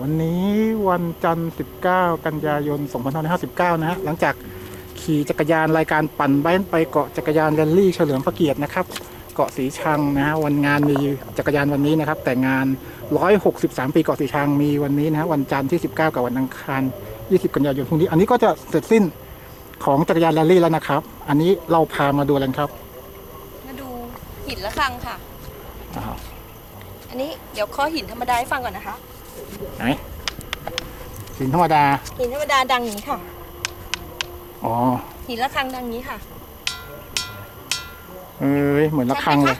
วันนี้วันจันทร์ 19 กันยายน 2559 นะฮะ หลังจากขี่จักรยานรายการปั่นไบค์ไปเกาะจักรยานแรลลี่เฉลิมพระเกียรตินะครับ เกาะสีชังนะฮะ วันงานมีจักรยานวันนี้นะครับ แต่งาน 163 ปีเกาะสีชังมีวันนี้นะฮะ วันจันทร์ที่ 19 กับวันอังคาร 20 กันยายนพรุ่งนี้ อันนี้ก็จะเสร็จสิ้นของจักรยานแรลลี่แล้วนะครับ อันนี้เราพามาดูอะไรครับ มาดูหินละครังค่ะ อ้าวอันนี้เดี๋ยวข้อหินธรรมดาให้ฟังก่อนนะคะ ไหนหินธรรมดา หินธรรมดาดังอย่างนี้ค่ะ อ๋อ หินละครังดังอย่างนี้ค่ะ เอ้ยเหมือนระฆังเลย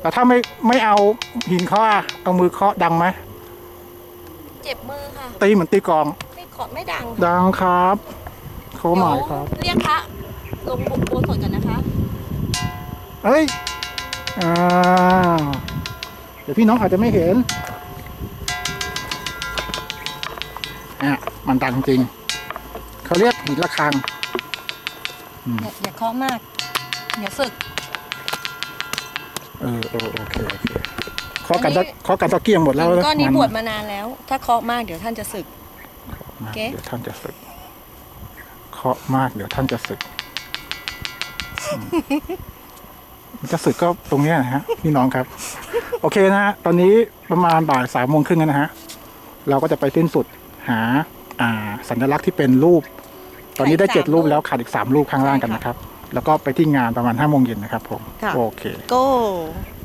แต่ถ้าไม่ไม่เอาหินเคาะอะเอามือเคาะดังไหมเจ็บมือค่ะ ตีเหมือนตีกลอง ไม่ขอไม่ดังดังครับเขาหมายครับ เดี๋ยวเรียกพระลงบุกโบสถ์กันนะคะ เอ้ย อ่า เดี๋ยวพี่น้องอาจจะไม่เห็นอะมันดังจริง เขาเรียกหินระฆังอย่าอย่าเคาะมาก เดี๋ยวสึก เออเออโอเคโอเคเคาะกันตะเคาะกันตะเกียงหมดแล้วก็นี้มับวชมานานแล้ว ถ้าเคาะมากเดี๋ยวท่านจะสึกมากเก๊เดี๋ยวท่านจะศึกเคาะมากเดี๋ยวท่านจะศึกอืมมัน จะศึกก็ตรงเนี้ยนะฮะพี่น้องครับ โอเคนะฮะตอนนี้ประมาณบ่ายสามโมงครึ่งแล้วนะฮะเราก็จะไปสิ้นสุดหาอ่าสัญลักษณ์ที่เป็นรูป ตอนนี้ได้เจ็ดรูปแล้วขาดอีกสามรูปข้างล่างกันนะครับ แล้วก็ไปที่งานประมาณห้าโมงเย็นนะครับผมค่ะโอเคโก้